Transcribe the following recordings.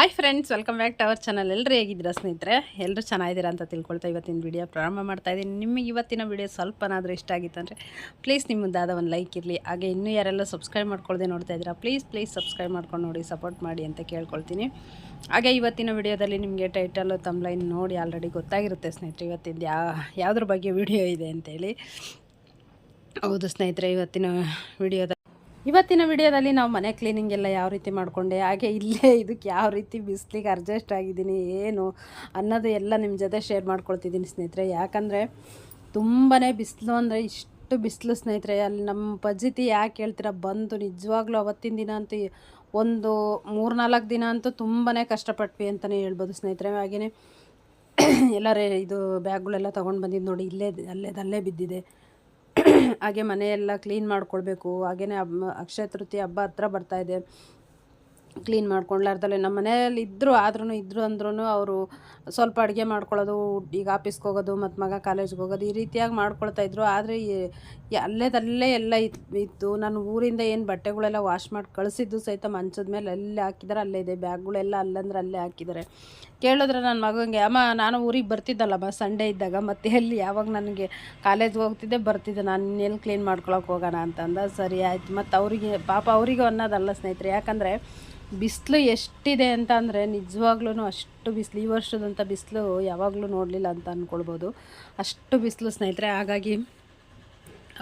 Hi friends welcome back to our channel ಎಲ್ಲರೂ ಹೇಗಿದ್ದೀರಾ ಸ್ನೇಹಿತರೆ? ಎಲ್ಲರೂ ಚೆನ್ನಾಗಿದ್ದೀರಾ ಅಂತ ತಿಳ್ಕೊಳ್ತಾ ಇವತ್ತಿನ ವಿಡಿಯೋ ಪ್ರಾರಂಭ ಮಾಡ್ತಾ ಇದ್ದೀನಿ. ನಿಮಗೆ ಇವತ್ತಿನ ವಿಡಿಯೋ ಸ್ವಲ್ಪನಾದರೂ ಇಷ್ಟ ಆಗಿತ್ತಂದರೆ ಪ್ಲೀಸ್ ನಿಮ್ಮದಾದ ಒಂದು ಲೈಕ್ ಇರಲಿ. ಹಾಗೆ ಇನ್ನೂ ಯಾರೆಲ್ಲ ಸಬ್ಸ್ಕ್ರೈಬ್ ಮಾಡ್ಕೊಳ್ಳದೆ ನೋಡ್ತಾ ಇದ್ದೀರಾ ಪ್ಲೀಸ್ ಪ್ಲೀಸ್ ಸಬ್ಸ್ಕ್ರೈಬ್ ಮಾಡ್ಕೊಂಡು ನೋಡಿ ಸಪೋರ್ಟ್ ಮಾಡಿ ಅಂತ ಕೇಳ್ಕೊಳ್ತೀನಿ. ಹಾಗೆ ಇವತ್ತಿನ ವಿಡಿಯೋದಲ್ಲಿ ನಿಮಗೆ ಟೈಟಲು ತಮ್ಲೈನ್ ನೋಡಿ ಆಲ್ರೆಡಿ ಗೊತ್ತಾಗಿರುತ್ತೆ ಸ್ನೇಹಿತರೆ, ಇವತ್ತಿಂದ ಯಾ, ಯಾವುದ್ರ ಬಗ್ಗೆ ವಿಡಿಯೋ ಇದೆ ಅಂತೇಳಿ. ಹೌದು ಸ್ನೇಹಿತರೆ, ಇವತ್ತಿನ ವಿಡಿಯೋದ ಇವತ್ತಿನ ವಿಡಿಯೋದಲ್ಲಿ ನಾವು ಮನೆ ಕ್ಲೀನಿಂಗ್ ಎಲ್ಲ ಯಾವ ರೀತಿ ಮಾಡಿಕೊಂಡೆ, ಹಾಗೆ ಇಲ್ಲೇ ಇದಕ್ಕೆ ಯಾವ ರೀತಿ ಬಿಸಿಲಿಗೆ ಅಡ್ಜಸ್ಟ್ ಆಗಿದ್ದೀನಿ, ಏನು ಅನ್ನೋದು ಎಲ್ಲ ನಿಮ್ಮ ಜೊತೆ ಶೇರ್ ಮಾಡ್ಕೊಳ್ತಿದ್ದೀನಿ ಸ್ನೇಹಿತರೆ. ಯಾಕಂದರೆ ತುಂಬಾ ಬಿಸಿಲು ಅಂದರೆ ಇಷ್ಟು ಬಿಸಿಲು ಸ್ನೇಹಿತರೆ, ಅಲ್ಲಿ ನಮ್ಮ ಪಜಿತಿ ಯಾಕೆ ಹೇಳ್ತೀರ, ಬಂದು ನಿಜವಾಗ್ಲೂ ಅವತ್ತಿನ ದಿನ ಅಂತೂ ಒಂದು ಮೂರ್ನಾಲ್ಕು ದಿನ ಅಂತೂ ತುಂಬಾ ಕಷ್ಟಪಟ್ವಿ ಅಂತಲೇ ಹೇಳ್ಬೋದು ಸ್ನೇಹಿತರೆ. ಹಾಗೆಯೇ ಎಲ್ಲರೇ ಇದು ಬ್ಯಾಗ್ಗಳೆಲ್ಲ ತೊಗೊಂಡು ಬಂದಿದ್ದು ನೋಡಿ, ಇಲ್ಲೇ ಅಲ್ಲೇದಲ್ಲೇ ಬಿದ್ದಿದೆ. ಹಾಗೆ ಮನೆಯೆಲ್ಲ ಕ್ಲೀನ್ ಮಾಡ್ಕೊಳ್ಬೇಕು. ಹಾಗೆಯೇ ಅಕ್ಷಯ ತೃತೀಯ ಹಬ್ಬ ಹತ್ರ ಬರ್ತಾಯಿದೆ ಕ್ಲೀನ್ ಮಾಡ್ಕೊಂಡ್ಲಾರ್ದಲ್ಲೇ ನಮ್ಮ ಮನೆಯಲ್ಲಿ ಇದ್ದರು ಆದ್ರೂ ಇದ್ದರು ಅಂದ್ರೂ ಅವರು ಸ್ವಲ್ಪ ಅಡುಗೆ ಮಾಡ್ಕೊಳ್ಳೋದು, ಈಗ ಆಫೀಸ್ಗೆ ಹೋಗೋದು, ಮತ್ತು ಮಗ ಕಾಲೇಜ್ಗೆ ಹೋಗೋದು ಈ ರೀತಿಯಾಗಿ ಮಾಡ್ಕೊಳ್ತಾ ಇದ್ರು. ಆದರೆ ಅಲ್ಲೇದಲ್ಲೇ ಎಲ್ಲ ಇತ್ತು ಇತ್ತು. ನಾನು ಊರಿಂದ ಏನು ಬಟ್ಟೆಗಳೆಲ್ಲ ವಾಶ್ ಮಾಡಿ ಕಳಿಸಿದ್ದು ಸಹಿತ ಮಂಚದ ಮೇಲೆ ಅಲ್ಲೇ ಹಾಕಿದ್ದಾರೆ ಅಲ್ಲೇ ಇದೆ. ಬ್ಯಾಗ್ಗಳೆಲ್ಲ ಅಲ್ಲಂದ್ರೆ ಅಲ್ಲೇ ಹಾಕಿದ್ದಾರೆ ಕೇಳಿದ್ರೆ ನನ್ನ ಮಗನಿಗೆ ಅಮ್ಮ, ನಾನು ಊರಿಗೆ ಬರ್ತಿದ್ದಲ್ಲಮ್ಮ ಸಂಡೇ ಇದ್ದಾಗ. ಮತ್ತೆ ಎಲ್ಲಿ? ಯಾವಾಗ ನನಗೆ ಕಾಲೇಜ್ಗೆ ಹೋಗ್ತಿದ್ದೆ, ಬರ್ತಿದ್ದೆ. ನಾನು ಎಲ್ಲಿ ಕ್ಲೀನ್ ಮಾಡ್ಕೊಳಕ್ಕೆ ಹೋಗೋಣ? ಅಂತಂದ. ಸರಿ, ಆಯ್ತು. ಮತ್ತು ಅವರಿಗೆ, ಪಾಪ ಅವರಿಗೂ ಅನ್ನೋದಲ್ಲ ಸ್ನೇಹಿತರೆ. ಯಾಕಂದರೆ ಬಿಸಿಲು ಎಷ್ಟಿದೆ ಅಂತ ಅಂದರೆ ನಿಜವಾಗ್ಲೂ ಅಷ್ಟು ಬಿಸಿಲು. ಈ ವರ್ಷದಂಥ ಬಿಸಿಲು ಯಾವಾಗಲೂ ನೋಡಲಿಲ್ಲ ಅಂತ ಅಂದ್ಕೊಳ್ಬೋದು ಅಷ್ಟು ಬಿಸಿಲು ಸ್ನೇಹಿತರೆ, ಹಾಗಾಗಿ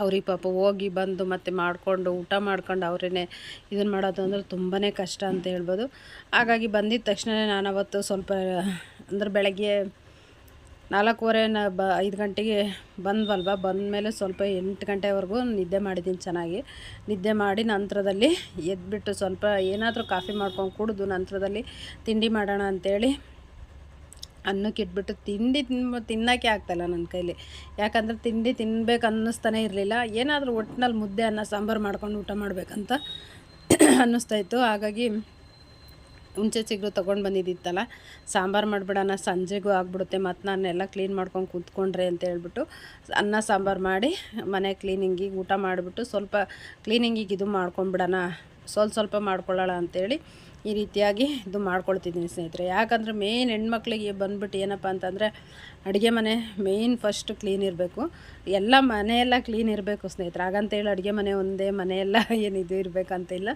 ಅವ್ರಿಗೆ ಪಾಪ ಹೋಗಿ ಬಂದು ಮತ್ತೆ ಮಾಡಿಕೊಂಡು ಊಟ ಮಾಡ್ಕೊಂಡು ಅವರೇ ಇದನ್ನು ಮಾಡೋದು ಅಂದರೆ ತುಂಬಾ ಕಷ್ಟ ಅಂತ ಹೇಳ್ಬೋದು. ಹಾಗಾಗಿ ಬಂದಿದ್ದ ತಕ್ಷಣ ನಾನು ಅವತ್ತು ಸ್ವಲ್ಪ ಅಂದರೆ ಬೆಳಗ್ಗೆ ನಾಲ್ಕೂವರೆ ನ ಬ ಐದು ಗಂಟೆಗೆ ಬಂದ್ವಲ್ವ? ಬಂದಮೇಲೆ ಸ್ವಲ್ಪ ಎಂಟು ಗಂಟೆವರೆಗೂ ನಿದ್ದೆ ಮಾಡಿದ್ದೀನಿ ಚೆನ್ನಾಗಿ. ನಿದ್ದೆ ಮಾಡಿ ನಂತರದಲ್ಲಿ ಎದ್ಬಿಟ್ಟು ಸ್ವಲ್ಪ ಏನಾದರೂ ಕಾಫಿ ಮಾಡ್ಕೊಂಡು ಕುಡಿದು ನಂತರದಲ್ಲಿ ತಿಂಡಿ ಮಾಡೋಣ ಅಂಥೇಳಿ ಅನ್ನಕ್ಕೆ ಇಟ್ಬಿಟ್ಟು ತಿಂಡಿ ತಿನ್ ತಿನ್ನೋಕ್ಕೆ ಆಗ್ತಾಯಿಲ್ಲ ನನ್ನ ಕೈಲಿ. ಯಾಕಂದರೆ ತಿಂಡಿ ತಿನ್ಬೇಕು ಅನ್ನಿಸ್ತಾನೆ ಇರಲಿಲ್ಲ. ಏನಾದರೂ ಒಟ್ಟಿನಲ್ಲಿ ಮುದ್ದೆ ಅನ್ನ ಸಾಂಬಾರು ಮಾಡ್ಕೊಂಡು ಊಟ ಮಾಡಬೇಕಂತ ಅನ್ನಿಸ್ತಾಯಿತ್ತು. ಹಾಗಾಗಿ ಹುಂಚೆ ಚಿಗುರು ತೊಗೊಂಡು ಬಂದಿದ್ದಿತ್ತಲ್ಲ, ಸಾಂಬಾರು ಮಾಡಿಬಿಡೋಣ, ಸಂಜೆಗೂ ಆಗ್ಬಿಡುತ್ತೆ, ಮತ್ತು ನಾನೆಲ್ಲ ಕ್ಲೀನ್ ಮಾಡ್ಕೊಂಡು ಕೂತ್ಕೊಂಡ್ರೆ ಅಂತ ಹೇಳ್ಬಿಟ್ಟು ಅನ್ನ, ಸಾಂಬಾರು ಮಾಡಿ ಮನೆ ಕ್ಲೀನಿಂಗಿಗೆ ಊಟ ಮಾಡಿಬಿಟ್ಟು ಸ್ವಲ್ಪ ಕ್ಲೀನಿಂಗಿಗೆ ಇದು ಮಾಡ್ಕೊಂಬಿಡೋಣ ಸ್ವಲ್ಪ ಸ್ವಲ್ಪ ಮಾಡ್ಕೊಳ್ಳೋಣ ಅಂಥೇಳಿ ಈ ರೀತಿಯಾಗಿ ಇದು ಮಾಡ್ಕೊಳ್ತಿದ್ದೀನಿ ಸ್ನೇಹಿತರೆ. ಯಾಕಂದರೆ ಮೇನ್ ಹೆಣ್ಮಕ್ಳಿಗೆ ಬಂದ್ಬಿಟ್ಟು ಏನಪ್ಪ ಅಂತಂದರೆ ಅಡುಗೆ ಮನೆ ಮೇಯ್ನ್ ಫಸ್ಟ್ ಕ್ಲೀನ್ ಇರಬೇಕು. ಎಲ್ಲ ಮನೆಯೆಲ್ಲ ಕ್ಲೀನ್ ಇರಬೇಕು ಸ್ನೇಹಿತರೆ. ಹಾಗಂತೇಳಿ ಅಡುಗೆ ಮನೆ ಒಂದೇ, ಮನೆಯೆಲ್ಲ ಏನಿದು ಇರಬೇಕಂತಿಲ್ಲ.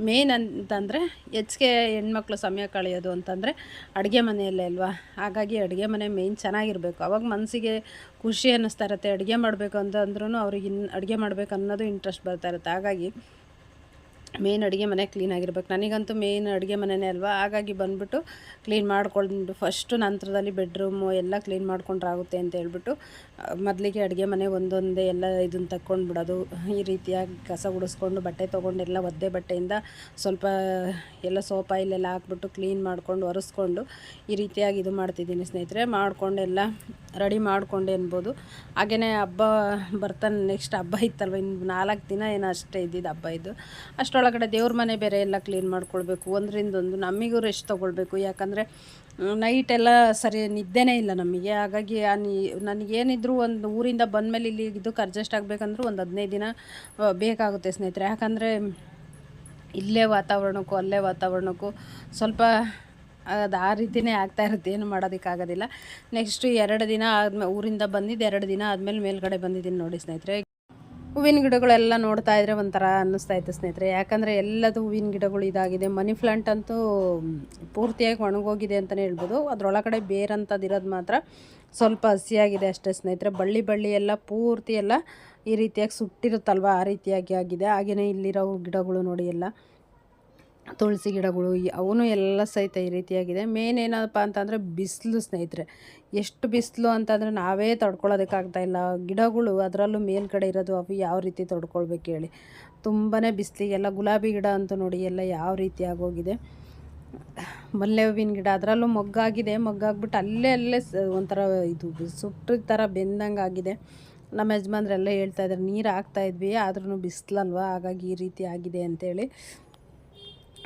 ಮೇನ್ ಅಂತಂದರೆ ಹೆಚ್ಚಿಗೆ ಹೆಣ್ಮಕ್ಳು ಸಮಯ ಕಳೆಯೋದು ಅಂತಂದರೆ ಅಡುಗೆ ಮನೆಯಲ್ಲೇ ಅಲ್ವಾ? ಹಾಗಾಗಿ ಅಡುಗೆ ಮನೆ ಮೇಯ್ನ್ ಚೆನ್ನಾಗಿರಬೇಕು. ಅವಾಗ ಮನಸ್ಸಿಗೆ ಖುಷಿ ಅನ್ನಿಸ್ತಾ ಇರುತ್ತೆ. ಅಡುಗೆ ಮಾಡಬೇಕು ಅಂತಂದ್ರೂ ಅವ್ರಿಗೆ ಇನ್ನು ಅಡುಗೆ ಮಾಡಬೇಕು ಅನ್ನೋದು ಇಂಟ್ರೆಸ್ಟ್ ಬರ್ತಾ ಇರುತ್ತೆ. ಹಾಗಾಗಿ ಮೇನ್ ಅಡುಗೆ ಮನೆ ಕ್ಲೀನಾಗಿರ್ಬೇಕು ನನಗಂತೂ ಮೇನ್ ಅಡುಗೆ ಮನೆಯೇ ಅಲ್ವಾ? ಹಾಗಾಗಿ ಬಂದುಬಿಟ್ಟು ಕ್ಲೀನ್ ಮಾಡ್ಕೊಂಡು ಫಸ್ಟು ನಂತರದಲ್ಲಿ ಬೆಡ್ರೂಮು ಎಲ್ಲ ಕ್ಲೀನ್ ಮಾಡ್ಕೊಂಡ್ರಾಗುತ್ತೆ ಅಂತ ಹೇಳ್ಬಿಟ್ಟು ಮೊದಲಿಗೆ ಅಡುಗೆ ಮನೆ ಒಂದೊಂದೇ ಎಲ್ಲ ಇದನ್ನು ತಕ್ಕೊಂಡು ಬಿಡೋದು ಈ ರೀತಿಯಾಗಿ ಕಸ ಗುಡಿಸ್ಕೊಂಡು ಬಟ್ಟೆ ತೊಗೊಂಡು ಎಲ್ಲ ಒದ್ದೆ ಬಟ್ಟೆಯಿಂದ ಸ್ವಲ್ಪ ಎಲ್ಲ ಸೋಪ ಇಲ್ಲೆಲ್ಲ ಹಾಕ್ಬಿಟ್ಟು ಕ್ಲೀನ್ ಮಾಡ್ಕೊಂಡು ಒರೆಸ್ಕೊಂಡು ಈ ರೀತಿಯಾಗಿ ಇದು ಮಾಡ್ತಿದ್ದೀನಿ ಸ್ನೇಹಿತರೆ. ಮಾಡಿಕೊಂಡು ಎಲ್ಲ ರೆಡಿ ಮಾಡಿಕೊಂಡೆ ಅನ್ಬೋದು. ಹಾಗೆಯೇ ಹಬ್ಬ ಬರ್ತಾನೆ ನೆಕ್ಸ್ಟ್ ಹಬ್ಬ ಇತ್ತಲ್ವ? ಇನ್ನು ನಾಲ್ಕು ದಿನ ಏನೋ ಅಷ್ಟೇ ಇದ್ದಿದ್ದು ಹಬ್ಬ ಇದ್ದು ಅಷ್ಟರೊಳಗಡೆ ದೇವ್ರ ಮನೆ ಬೇರೆ ಎಲ್ಲ ಕ್ಲೀನ್ ಮಾಡ್ಕೊಳ್ಬೇಕು. ಒಂದರಿಂದ ಒಂದು ನಮಗೂ ರೆಸ್ಟ್ ತೊಗೊಳ್ಬೇಕು. ಯಾಕಂದರೆ ಎಲ್ಲ ಸರಿ ನಿದ್ದೆನೇ ಇಲ್ಲ ನಮಗೆ. ಹಾಗಾಗಿ ನೀ, ನನಗೇನಿದ್ರು ಒಂದು ಊರಿಂದ ಬಂದಮೇಲೆ ಇಲ್ಲಿ ಇದಕ್ಕೆ ಅಡ್ಜಸ್ಟ್ ಆಗಬೇಕಂದ್ರೂ ಒಂದು ಹದಿನೈದು ದಿನ ಬೇಕಾಗುತ್ತೆ ಸ್ನೇಹಿತರೆ. ಯಾಕಂದರೆ, ಇಲ್ಲೇ ವಾತಾವರಣಕ್ಕೂ, ಅಲ್ಲೇ ವಾತಾವರಣಕ್ಕೂ ಸ್ವಲ್ಪ, ಅದು ಆ ರೀತಿಯೇ ಆಗ್ತಾ ಇರುತ್ತೆ. ಏನು ಮಾಡೋದಕ್ಕಾಗೋದಿಲ್ಲ. ನೆಕ್ಸ್ಟು ಎರಡು ದಿನ ಆದ್ಮೇಲೆ ಊರಿಂದ ಬಂದಿದ್ದು ಎರಡು ದಿನ ಆದಮೇಲೆ ಮೇಲ್ಗಡೆ ಬಂದಿದ್ದೀನಿ ನೋಡಿ ಸ್ನೇಹಿತರೆ. ಹೂವಿನ ಗಿಡಗಳೆಲ್ಲ ನೋಡ್ತಾ ಇದ್ರೆ ಒಂಥರ ಅನ್ನಿಸ್ತಾ ಇತ್ತು ಸ್ನೇಹಿತರೆ. ಯಾಕಂದರೆ ಎಲ್ಲದು ಹೂವಿನ ಗಿಡಗಳು ಇದಾಗಿದೆ. ಮನಿ ಪ್ಲಾಂಟ್ ಅಂತೂ ಪೂರ್ತಿಯಾಗಿ ಒಣಗೋಗಿದೆ ಅಂತಲೇ ಹೇಳ್ಬೋದು. ಅದರೊಳಗಡೆ ಬೇರಂಥದ್ದಿರೋದು ಮಾತ್ರ ಸ್ವಲ್ಪ ಹಸಿಯಾಗಿದೆ ಅಷ್ಟೇ ಸ್ನೇಹಿತರೆ. ಬಳ್ಳಿ ಬಳ್ಳಿ ಎಲ್ಲ ಪೂರ್ತಿ ಎಲ್ಲ ಈ ರೀತಿಯಾಗಿ ಸುಟ್ಟಿರುತ್ತಲ್ವ? ಆ ರೀತಿಯಾಗಿ ಆಗಿದೆ. ಹಾಗೆಯೇ ಇಲ್ಲಿರೋ ಗಿಡಗಳು ನೋಡಿ ಎಲ್ಲ. ತುಳಸಿ ಗಿಡಗಳು ಅವನು ಎಲ್ಲ ಸಹಿತ ಈ ರೀತಿಯಾಗಿದೆ. ಮೇನ್ ಏನಪ್ಪ ಅಂತಂದರೆ ಬಿಸಿಲು ಸ್ನೇಹಿತರೆ. ಎಷ್ಟು ಬಿಸಿಲು ಅಂತಂದರೆ ನಾವೇ ಇಲ್ಲ. ಗಿಡಗಳು ಅದರಲ್ಲೂ ಮೇಲ್ಗಡೆ ಇರೋದು ಅವು ಯಾವ ರೀತಿ ತೊಡ್ಕೊಳ್ಬೇಕು ಹೇಳಿ. ತುಂಬಾ ಬಿಸಿಲಿಗೆಲ್ಲ ಗುಲಾಬಿ ಗಿಡ ಅಂತೂ ನೋಡಿ ಎಲ್ಲ ಯಾವ ರೀತಿ ಆಗೋಗಿದೆ. ಮಲ್ಲೆ ಹೂವಿನ ಗಿಡ ಅದರಲ್ಲೂ ಮೊಗ್ಗಾಗಿದೆ. ಮೊಗ್ಗಾಗ್ಬಿಟ್ಟು ಅಲ್ಲೇ ಅಲ್ಲೇ ಒಂಥರ ಇದು ಸುಟ್ಟ ಥರ ಬೆಂದಂಗೆ ಆಗಿದೆ. ನಮ್ಮ ಯಜಮಾನ್ರೆಲ್ಲ ಹೇಳ್ತಾ ಇದ್ದಾರೆ, ನೀರು ಹಾಕ್ತಾಯಿದ್ವಿ ಆದ್ರೂ ಬಿಸಿಲಲ್ವ? ಹಾಗಾಗಿ ಈ ರೀತಿ ಆಗಿದೆ ಅಂತೇಳಿ.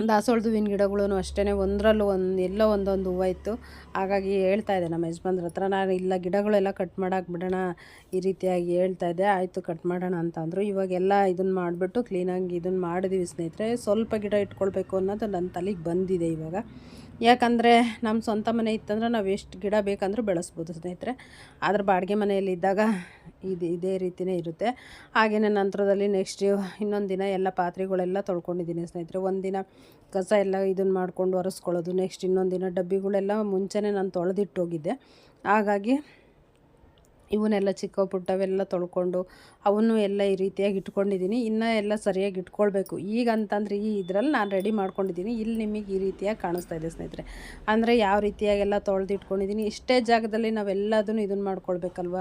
ದಾಸವಾಳದ ಹೂವಿನ ಗಿಡಗಳೂ ಅಷ್ಟೇ ಒಂದರಲ್ಲೂ ಒಂದು ಎಲ್ಲೋ ಒಂದೊಂದು ಹೂವು ಇತ್ತು ಹಾಗಾಗಿ ಹೇಳ್ತಾ ಇದ್ದೆ ನಮ್ಮ ಯಜಮಾನ್ರ ಹತ್ರ, ನಾನು ಇಲ್ಲ, ಗಿಡಗಳೆಲ್ಲ ಕಟ್ ಮಾಡೋಕೆ ಬಿಡೋಣ ಈ ರೀತಿಯಾಗಿ ಹೇಳ್ತಾ ಇದ್ದೆ. ಆಯಿತು ಕಟ್ ಮಾಡೋಣ ಅಂತ ಅಂದರು. ಇವಾಗೆಲ್ಲ ಇದನ್ನು ಮಾಡಿಬಿಟ್ಟು ಕ್ಲೀನಾಗಿ ಇದನ್ನು ಮಾಡಿದ್ವಿ ಸ್ನೇಹಿತರೆ. ಸ್ವಲ್ಪ ಗಿಡ ಇಟ್ಕೊಳ್ಬೇಕು ಅನ್ನೋದು ನನ್ನ ತಲೆಗೆ ಬಂದಿದೆ ಇವಾಗ. ಯಾಕಂದರೆ ನಮ್ಮ ಸ್ವಂತ ಮನೆ ಇತ್ತಂದ್ರೆ ನಾವು ಎಷ್ಟು ಗಿಡ ಬೇಕಂದರೂ ಬೆಳೆಸ್ಬೋದು ಸ್ನೇಹಿತರೆ. ಆದರೆ ಬಾಡಿಗೆ ಮನೆಯಲ್ಲಿ ಇದ್ದಾಗ ಇದು ಇದೇ ರೀತಿಯೇ ಇರುತ್ತೆ. ಹಾಗೆಯೇ ನಂತರದಲ್ಲಿ ನೆಕ್ಸ್ಟ್ ಇನ್ನೊಂದು ದಿನ ಎಲ್ಲ ಪಾತ್ರೆಗಳೆಲ್ಲ ತೊಳ್ಕೊಂಡಿದ್ದೀನಿ ಸ್ನೇಹಿತರೆ. ಒಂದಿನ ಕಸ ಎಲ್ಲ ಇದನ್ನು ಮಾಡ್ಕೊಂಡು ಒರೆಸ್ಕೊಳ್ಳೋದು ನೆಕ್ಸ್ಟ್ ಇನ್ನೊಂದು ದಿನ ಡಬ್ಬಿಗಳೆಲ್ಲ ಮುಂಚೆನೇ ನಾನು ತೊಳೆದಿಟ್ಟೋಗಿದ್ದೆ. ಹಾಗಾಗಿ ಇವನ್ನೆಲ್ಲ ಚಿಕ್ಕ ಪುಟ್ಟವೆಲ್ಲ ತೊಳ್ಕೊಂಡು ಅವನ್ನು ಎಲ್ಲ ಈ ರೀತಿಯಾಗಿ ಇಟ್ಕೊಂಡಿದ್ದೀನಿ. ಇನ್ನೂ ಎಲ್ಲ ಸರಿಯಾಗಿ ಇಟ್ಕೊಳ್ಬೇಕು. ಈಗ ಅಂತಂದರೆ ಈ ಇದರಲ್ಲಿ ನಾನು ರೆಡಿ ಮಾಡ್ಕೊಂಡಿದ್ದೀನಿ. ಇಲ್ಲಿ ನಿಮಗೆ ಈ ರೀತಿಯಾಗಿ ಕಾಣಿಸ್ತಾ ಇದೆ ಸ್ನೇಹಿತರೆ. ಅಂದರೆ ಯಾವ ರೀತಿಯಾಗೆಲ್ಲ ತೊಳೆದು ಇಟ್ಕೊಂಡಿದ್ದೀನಿ ಇಷ್ಟೇ ಜಾಗದಲ್ಲಿ ನಾವೆಲ್ಲದನ್ನು ಇದನ್ನು ಮಾಡ್ಕೊಳ್ಬೇಕಲ್ವ?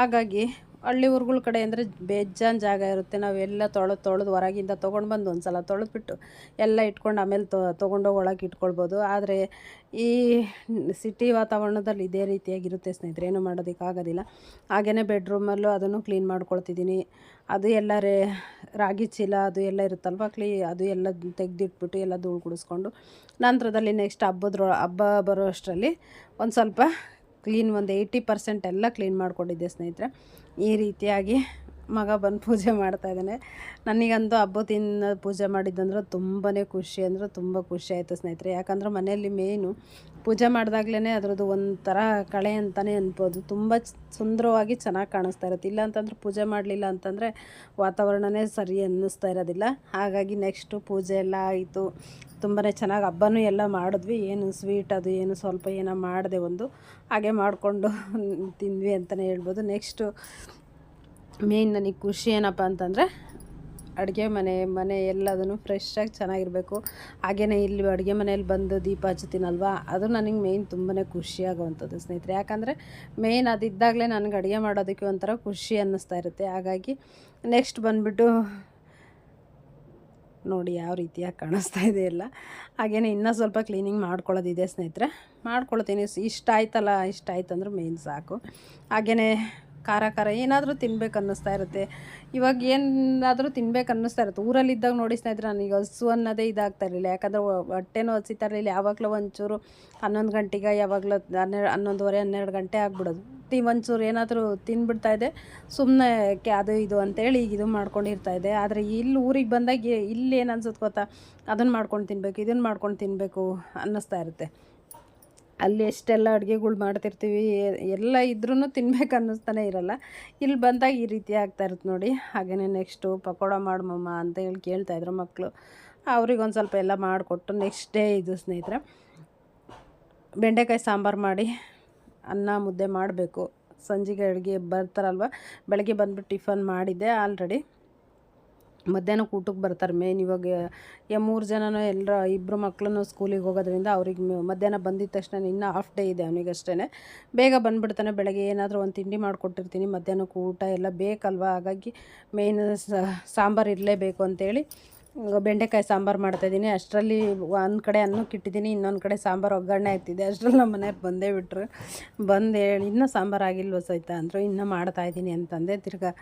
ಹಾಗಾಗಿ ಹಳ್ಳಿ ಊರುಗಳ ಕಡೆ ಅಂದರೆ ಬೇಜಾನ್ ಜಾಗ ಇರುತ್ತೆ. ನಾವೆಲ್ಲ ತೊಳೆದು ತೊಳೆದು ಹೊರಗಿಂದ ತೊಗೊಂಡು ಬಂದು ಒಂದು ಸಲ ತೊಳೆದ್ಬಿಟ್ಟು ಎಲ್ಲ ಇಟ್ಕೊಂಡು ಆಮೇಲೆ ತೊಗೊಂಡೋಗಿ ಒಳಗೆ ಇಟ್ಕೊಳ್ಬೋದು. ಆದರೆ ಈ ಸಿಟಿ ವಾತಾವರಣದಲ್ಲಿ ಇದೇ ರೀತಿಯಾಗಿರುತ್ತೆ ಸ್ನೇಹಿತರೆ. ಏನು ಮಾಡೋದಕ್ಕಾಗೋದಿಲ್ಲ ಹಾಗೆಯೇ ಬೆಡ್ರೂಮಲ್ಲೂ ಅದನ್ನು ಕ್ಲೀನ್ ಮಾಡ್ಕೊಳ್ತಿದ್ದೀನಿ. ಅದು ಎಲ್ಲ ರಾಗಿ ಚೀಲ ಅದು ಎಲ್ಲ ಇರುತ್ತಲ್ವ ಕ್ಲೀ ಅದು ಎಲ್ಲ ತೆಗೆದಿಟ್ಬಿಟ್ಟು ಎಲ್ಲ ಧೂಳು ಗುಡಿಸ್ಕೊಂಡು ನಂತರದಲ್ಲಿ ನೆಕ್ಸ್ಟ್ ಹಬ್ಬದ್ರ ಹಬ್ಬ ಬರೋ ಅಷ್ಟರಲ್ಲಿ ಒಂದು ಸ್ವಲ್ಪ ಕ್ಲೀನ್ ಒಂದು ಏಯ್ಟಿ ಪರ್ಸೆಂಟ್ ಎಲ್ಲ ಕ್ಲೀನ್ ಮಾಡಿಕೊಂಡಿದ್ದೆ ಸ್ನೇಹಿತರೆ. ಈ ರೀತಿಯಾಗಿ ಮಗ ಬಂದು ಪೂಜೆ ಮಾಡ್ತಾ ಇದ್ದಾನೆ. ನನಗಂತೂ ತಿನ್ನ ಪೂಜೆ ಮಾಡಿದ್ದಂದ್ರೆ ತುಂಬಾ ಖುಷಿ ಅಂದರೆ ತುಂಬ ಖುಷಿ ಆಯಿತು ಸ್ನೇಹಿತರೆ. ಯಾಕಂದ್ರೆ ಮನೆಯಲ್ಲಿ ಮೇಯ್ನು ಪೂಜೆ ಮಾಡಿದಾಗ್ಲೇ ಅದರದ್ದು ಒಂಥರ ಕಳೆ ಅಂತಲೇ ಅನ್ಬೋದು. ತುಂಬ ಸುಂದರವಾಗಿ ಚೆನ್ನಾಗಿ ಕಾಣಿಸ್ತಾ ಇರುತ್ತೆ. ಇಲ್ಲ ಅಂತಂದ್ರೆ ಪೂಜೆ ಮಾಡಲಿಲ್ಲ ಅಂತಂದರೆ ವಾತಾವರಣನೇ ಸರಿ ಅನ್ನಿಸ್ತಾ ಇರೋದಿಲ್ಲ. ಹಾಗಾಗಿ ನೆಕ್ಸ್ಟು ಪೂಜೆ ಎಲ್ಲ ಆಯಿತು. ತುಂಬಾ ಚೆನ್ನಾಗಿ ಹಬ್ಬನೂ ಎಲ್ಲ ಮಾಡಿದ್ವಿ. ಏನು ಸ್ವೀಟ್ ಅದು ಏನು ಸ್ವಲ್ಪ ಏನೋ ಮಾಡಿದೆ ಒಂದು. ಹಾಗೆ ಮಾಡಿಕೊಂಡು ತಿಂದ್ವಿ ಅಂತಲೇ ಹೇಳ್ಬೋದು. ನೆಕ್ಸ್ಟು ಮೇಯ್ನ್ ನನಗೆ ಖುಷಿ ಏನಪ್ಪ ಅಂತಂದರೆ ಅಡುಗೆ ಮನೆ ಮನೆ ಎಲ್ಲದೂ ಫ್ರೆಶ್ಶಾಗಿ ಚೆನ್ನಾಗಿರಬೇಕು. ಹಾಗೆಯೇ ಇಲ್ಲಿ ಅಡುಗೆ ಮನೆಯಲ್ಲಿ ಬಂದು ದೀಪ ಹಚ್ತೀನಲ್ವ ಅದು ನನಗೆ ಮೇಯ್ನ್ ತುಂಬಾ ಖುಷಿಯಾಗುವಂಥದ್ದು ಸ್ನೇಹಿತರೆ. ಯಾಕಂದರೆ ಮೇಯ್ನ್ ಅದಿದ್ದಾಗಲೇ ನನಗೆ ಅಡುಗೆ ಮಾಡೋದಕ್ಕೆ ಒಂಥರ ಖುಷಿ ಅನ್ನಿಸ್ತಾ ಇರುತ್ತೆ. ಹಾಗಾಗಿ ನೆಕ್ಸ್ಟ್ ಬಂದುಬಿಟ್ಟು ನೋಡಿ ಯಾವ ರೀತಿಯಾಗಿ ಕಾಣಿಸ್ತಾ ಇದೆ ಎಲ್ಲ. ಹಾಗೆಯೇ ಇನ್ನೂ ಸ್ವಲ್ಪ ಕ್ಲೀನಿಂಗ್ ಮಾಡ್ಕೊಳ್ಳೋದಿದೆ ಸ್ನೇಹಿತರೆ. ಮಾಡ್ಕೊಳ್ತೀನಿ. ಇಷ್ಟ ಆಯ್ತಲ್ಲ, ಇಷ್ಟ ಆಯ್ತು ಅಂದ್ರೆ ಮೇಯ್ನ್ ಸಾಕು. ಹಾಗೆಯೇ ಖಾರ ಖಾರ ಏನಾದರೂ ತಿನ್ಬೇಕು ಅನ್ನಿಸ್ತಾ ಇರುತ್ತೆ. ಇವಾಗ ಏನಾದರೂ ತಿನ್ಬೇಕು ಅನ್ನಿಸ್ತಾ ಇರುತ್ತೆ. ಊರಲ್ಲಿದ್ದಾಗ ನೋಡಿ ಸ್ನೇಹಿತರೆ, ನನಗೆ ಹಸು ಅನ್ನೋದೇ ಇದಾಗ್ತಾ ಇರಲಿಲ್ಲ. ಯಾಕಂದರೆ ಹೊಟ್ಟೆನೂ ಹಸಿತಾ ಇರಲಿಲ್ಲ. ಯಾವಾಗಲೂ ಒಂಚೂರು ಹನ್ನೊಂದು ಗಂಟೆಗೆ, ಯಾವಾಗಲೂ ಹನ್ನೆರಡು, ಹನ್ನೊಂದುವರೆ, ಹನ್ನೆರಡು ಗಂಟೆ ಆಗ್ಬಿಡೋದು. ತಿ ಒಂಚೂರು ಏನಾದರೂ ಇದೆ. ಸುಮ್ಮನೆ ಅದು ಇದು ಅಂತೇಳಿ ಈಗ ಇದು ಮಾಡ್ಕೊಂಡಿರ್ತಾ ಇದೆ. ಆದರೆ ಇಲ್ಲಿ ಊರಿಗೆ ಬಂದಾಗ ಇಲ್ಲಿ ಏನು ಅನ್ಸುತ್ತೆ ಗೊತ್ತಾ? ಅದನ್ನು ಮಾಡ್ಕೊಂಡು ತಿನ್ನಬೇಕು ಇದನ್ನು ಮಾಡ್ಕೊಂಡು ತಿನ್ನಬೇಕು ಅನ್ನಿಸ್ತಾ ಇರುತ್ತೆ. ಅಲ್ಲಿ ಎಷ್ಟೆಲ್ಲ ಅಡುಗೆಗಳು ಮಾಡ್ತಿರ್ತೀವಿ ಎಲ್ಲ ಇದ್ರೂ ತಿನ್ಬೇಕು ಅನ್ನಿಸ್ತಾನೆ ಇರಲ್ಲ. ಇಲ್ಲಿ ಬಂದಾಗ ಈ ರೀತಿ ಆಗ್ತಾ ಇರುತ್ತೆ ನೋಡಿ. ಹಾಗೆಯೇ ನೆಕ್ಸ್ಟು ಪಕೋಡ ಮಾಡಮ್ಮ ಅಂತ ಹೇಳಿ ಕೇಳ್ತಾಯಿದ್ರು ಮಕ್ಕಳು ಅವ್ರಿಗೆ ಒಂದು ಸ್ವಲ್ಪ ಎಲ್ಲ ಮಾಡಿಕೊಟ್ಟು ನೆಕ್ಸ್ಟ್ ಡೇ ಇದು ಸ್ನೇಹಿತರೆ, ಬೆಂಡೆಕಾಯಿ ಸಾಂಬಾರು ಮಾಡಿ, ಅನ್ನ ಮುದ್ದೆ ಮಾಡಬೇಕು. ಸಂಜೆಗೆ ಅಡುಗೆ ಬರ್ತಾರಲ್ವ? ಬೆಳಗ್ಗೆ ಬಂದುಬಿಟ್ಟು ಟಿಫನ್ ಮಾಡಿದ್ದೆ ಆಲ್ರೆಡಿ. ಮಧ್ಯಾಹ್ನ ಊಟಕ್ಕೆ ಬರ್ತಾರೆ ಮೇನ್ ಇವಾಗ ಮೂರು ಜನನೂ ಎಲ್ಲರ ಇಬ್ಬರು ಮಕ್ಕಳನ್ನು ಸ್ಕೂಲಿಗೆ ಹೋಗೋದ್ರಿಂದ ಅವ್ರಿಗೆ ಮಧ್ಯಾಹ್ನ ಬಂದಿದ್ದ ತಕ್ಷಣ ಇನ್ನೂ ಹಾಫ್ ಡೇ ಇದೆ ಅವನಿಗಷ್ಟೇ ಬೇಗ ಬಂದುಬಿಡ್ತಾನೆ, ಬೆಳಗ್ಗೆ ಏನಾದರೂ ಒಂದು ತಿಂಡಿ ಮಾಡಿಕೊಟ್ಟಿರ್ತೀನಿ, ಮಧ್ಯಾಹ್ನಕ್ಕೆ ಊಟ ಎಲ್ಲ ಬೇಕಲ್ವ? ಹಾಗಾಗಿ ಮೇಯ್ನ್ ಸಾಂಬಾರು ಇರಲೇಬೇಕು ಅಂತೇಳಿ ಬೆಂಡೆಕಾಯಿ ಸಾಂಬಾರು ಮಾಡ್ತಾಯಿದ್ದೀನಿ ಅಷ್ಟರಲ್ಲಿ ಒಂದು ಕಡೆ ಅನ್ನಕ್ಕೆ ಇಟ್ಟಿದ್ದೀನಿ ಇನ್ನೊಂದು ಕಡೆ ಸಾಂಬಾರು ಒಗ್ಗರಣೆ ಆಗ್ತಿದೆ ಅಷ್ಟರಲ್ಲಿ ನಮ್ಮ ಮನೆಗೆ ಬಂದೇ ಬಿಟ್ಟರು ಬಂದು ಹೇಳಿ, ಇನ್ನೂ ಸಾಂಬಾರು ಆಗಿಲ್ವ ಸಹಿತ ಅಂದರು, ಇನ್ನೂ ಮಾಡ್ತಾಯಿದ್ದೀನಿ ಅಂತಂದೆ. ತಿರ್ಗಾ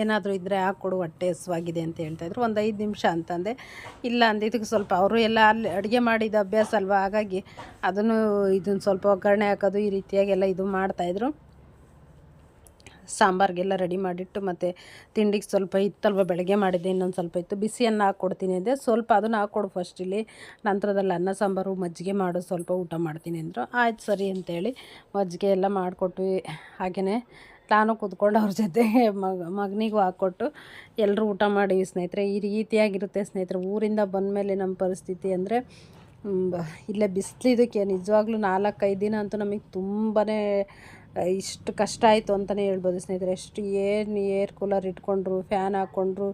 ಏನಾದರೂ ಇದ್ದರೆ ಹಾಕ್ಕೊಡು, ಹೊಟ್ಟೆ ಹಸುವಾಗಿದೆ ಅಂತ ಹೇಳ್ತಾಯಿದ್ರು ಒಂದು ಐದು ನಿಮಿಷ ಅಂತಂದೆ. ಇಲ್ಲ ಅಂದಿದ್ದಕ್ಕೆ ಸ್ವಲ್ಪ ಅವರು ಎಲ್ಲ ಅಲ್ಲಿ ಅಡುಗೆ ಮಾಡಿದ ಅಭ್ಯಾಸ ಅಲ್ವಾ? ಹಾಗಾಗಿ ಅದನ್ನು ಇದನ್ನು ಸ್ವಲ್ಪ ಒಗ್ಗರಣೆ ಹಾಕೋದು ಈ ರೀತಿಯಾಗಿ ಎಲ್ಲ ಇದು ಮಾಡ್ತಾಯಿದ್ರು ಸಾಂಬಾರಿಗೆಲ್ಲ ರೆಡಿ ಮಾಡಿಟ್ಟು ಮತ್ತು ತಿಂಡಿಗೆ ಸ್ವಲ್ಪ ಇತ್ತಲ್ವ ಬೆಳಗ್ಗೆ ಮಾಡಿದ್ದೆ, ಇನ್ನೊಂದು ಸ್ವಲ್ಪ ಇತ್ತು. ಬಿಸಿಯನ್ನು ಹಾಕ್ಕೊಡ್ತೀನಿ ಅಂದೆ. ಸ್ವಲ್ಪ ಅದನ್ನು ಹಾಕ್ಕೊಡು ಫಸ್ಟ್ ಇಲ್ಲಿ. ನಂತರದಲ್ಲಿ ಅನ್ನ, ಸಾಂಬಾರು, ಮಜ್ಜಿಗೆ ಮಾಡು, ಸ್ವಲ್ಪ ಊಟ ಮಾಡ್ತೀನಿ ಅಂದರು. ಆಯ್ತು ಸರಿ ಅಂತೇಳಿ ಮಜ್ಜಿಗೆ ಎಲ್ಲ ಮಾಡಿಕೊಟ್ವಿ. ಹಾಗೆಯೇ ನಾನು ಕೂತ್ಕೊಂಡು ಅವ್ರ ಜೊತೆ ಮಗ, ಮಗನಿಗೂ ಹಾಕ್ಕೊಟ್ಟು ಎಲ್ಲರೂ ಊಟ ಮಾಡಿ ಸ್ನೇಹಿತರೆ. ಈ ರೀತಿಯಾಗಿರುತ್ತೆ ಸ್ನೇಹಿತರೆ. ಊರಿಂದ ಬಂದ ಮೇಲೆ ನಮ್ಮ ಪರಿಸ್ಥಿತಿ ಅಂದರೆ ಇಲ್ಲೇ ಬಿಸಿಲಿದಕ್ಕೆ ನಿಜವಾಗ್ಲೂ ನಾಲ್ಕೈದು ದಿನ ಅಂತೂ ನಮಗೆ ತುಂಬಾ ಇಷ್ಟು ಕಷ್ಟ ಆಯಿತು ಅಂತಲೇ ಹೇಳ್ಬೋದು ಸ್ನೇಹಿತರೆ. ಎಷ್ಟು ಏನು ಏರ್ ಕೂಲರ್ ಇಟ್ಕೊಂಡ್ರು ಫ್ಯಾನ್ ಹಾಕ್ಕೊಂಡ್ರು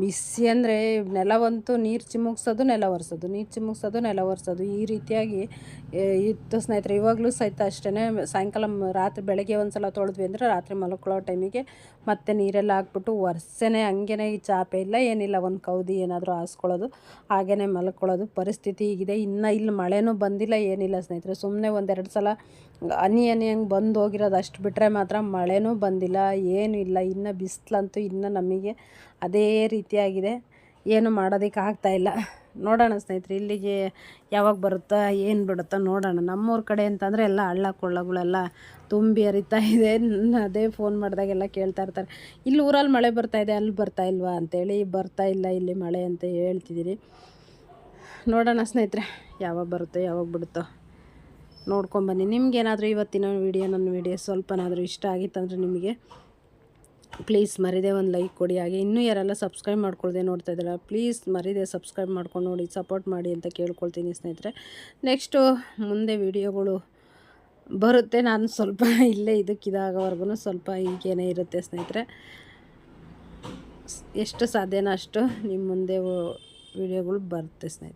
ಬಿಸಿ ಅಂದರೆ ನೆಲವಂತೂ ನೀರು ಚಿಮುಕ್ಸೋದು, ನೆಲ ಒರೆಸೋದು. ನೀರು ಚಿಮುಕ್ಸೋದು, ನೆಲ ಒರೆಸೋದು. ಈ ರೀತಿಯಾಗಿ ಇತ್ತು ಸ್ನೇಹಿತರೆ, ಇವಾಗಲೂ ಸಹಿತ ಅಷ್ಟೇ ಸಾಯಂಕಾಲ ರಾತ್ರಿ ಬೆಳಗ್ಗೆ ಒಂದು ಸಲ ತೊಳೆದ್ವಿ ಅಂದರೆ ರಾತ್ರಿ ಮಲ್ಕೊಳ್ಳೋ ಟೈಮಿಗೆ ಮತ್ತೆ ನೀರೆಲ್ಲ ಹಾಕ್ಬಿಟ್ಟು ಒರೆಸೇನೆ, ಹಂಗೇನೆ ಈ ಚಾಪೆ ಇಲ್ಲ, ಏನಿಲ್ಲ. ಒಂದು ಕೌದಿ ಏನಾದರೂ ಹಾಸ್ಕೊಳ್ಳೋದು ಹಾಗೇ ಮಲ್ಕೊಳ್ಳೋದು. ಪರಿಸ್ಥಿತಿ ಈಗಿದೆ ಇನ್ನು ಇಲ್ಲಿ ಮಳೆನೂ ಬಂದಿಲ್ಲ, ಏನಿಲ್ಲ ಸ್ನೇಹಿತರೆ. ಸುಮ್ಮನೆ ಒಂದೆರಡು ಸಲ ಅನಿ ಅನಿ ಹಂಗೆ ಬಂದು ಹೋಗಿರೋದು ಅಷ್ಟು ಬಿಟ್ಟರೆ ಮಾತ್ರ ಮಳೆನೂ ಬಂದಿಲ್ಲ, ಏನೂ ಇಲ್ಲ. ಇನ್ನು ಬಿಸಿಲಂತೂ ಇನ್ನು ನಮಗೆ ಅದೇ ರೀತಿಯಾಗಿದೆ. ಏನು ಮಾಡೋದಕ್ಕೆ ಆಗ್ತಾಯಿಲ್ಲ ನೋಡೋಣ ಸ್ನೇಹಿತರೆ, ಇಲ್ಲಿಗೆ ಯಾವಾಗ ಬರುತ್ತಾ, ಏನು ಬಿಡುತ್ತಾ ನೋಡೋಣ. ನಮ್ಮೂರ ಕಡೆ ಅಂತಂದರೆ ಎಲ್ಲ ಹಳ್ಳ ಕೊಳ್ಳಗಳೆಲ್ಲ ತುಂಬಿ ಹರಿತಾ ಇದೆ. ಅದೇ ಫೋನ್ ಮಾಡಿದಾಗೆಲ್ಲ ಕೇಳ್ತಾ ಇರ್ತಾರೆ. ಇಲ್ಲಿ ಊರಲ್ಲಿ ಮಳೆ ಬರ್ತಾ ಇದೆ, ಅಲ್ಲಿ ಬರ್ತಾ ಇಲ್ವಾ ಅಂತೇಳಿ. ಬರ್ತಾ ಇಲ್ಲ ಇಲ್ಲಿ ಮಳೆ ಅಂತ ಹೇಳ್ತಿದ್ದೀರಿ ನೋಡೋಣ ಸ್ನೇಹಿತರೆ, ಯಾವಾಗ ಬರುತ್ತೋ, ಯಾವಾಗ ಬಿಡುತ್ತೋ. ನೋಡ್ಕೊಂಬನ್ನಿ ನಿಮಗೇನಾದರೂ ಇವತ್ತಿನ ವಿಡಿಯೋ, ನನ್ನ ವೀಡಿಯೋ ಸ್ವಲ್ಪನಾದರೂ ಇಷ್ಟ ಆಗಿತ್ತಂದರೆ ನಿಮಗೆ ಪ್ಲೀಸ್ ಮರಿದೆ ಒಂದು ಲೈಕ್ ಕೊಡಿ. ಹಾಗೆ ಇನ್ನೂ ಯಾರೆಲ್ಲ ಸಬ್ಸ್ಕ್ರೈಬ್ ಮಾಡ್ಕೊಳ್ದೆ ನೋಡ್ತಾ ಇದ್ದೀರಾ, ಪ್ಲೀಸ್ ಮರಿದೆ ಸಬ್ಸ್ಕ್ರೈಬ್ ಮಾಡ್ಕೊಂಡು ನೋಡಿ, ಸಪೋರ್ಟ್ ಮಾಡಿ ಅಂತ ಕೇಳ್ಕೊಳ್ತೀನಿ ಸ್ನೇಹಿತರೆ. ನೆಕ್ಸ್ಟು ಮುಂದೆ ವಿಡಿಯೋಗಳು ಬರುತ್ತೆ. ನಾನು ಸ್ವಲ್ಪ ಇಲ್ಲೇ ಇದಕ್ಕೆ ಇದಾಗೋವರೆಗೂ ಸ್ವಲ್ಪ ಹೀಗೇನೆ ಇರುತ್ತೆ ಸ್ನೇಹಿತರೆ. ಎಷ್ಟು ಸಾಧ್ಯನೋ ಅಷ್ಟು ನಿಮ್ಮ ಮುಂದೆ ವಿಡಿಯೋಗಳು ಬರುತ್ತೆ ಸ್ನೇಹಿತರೆ.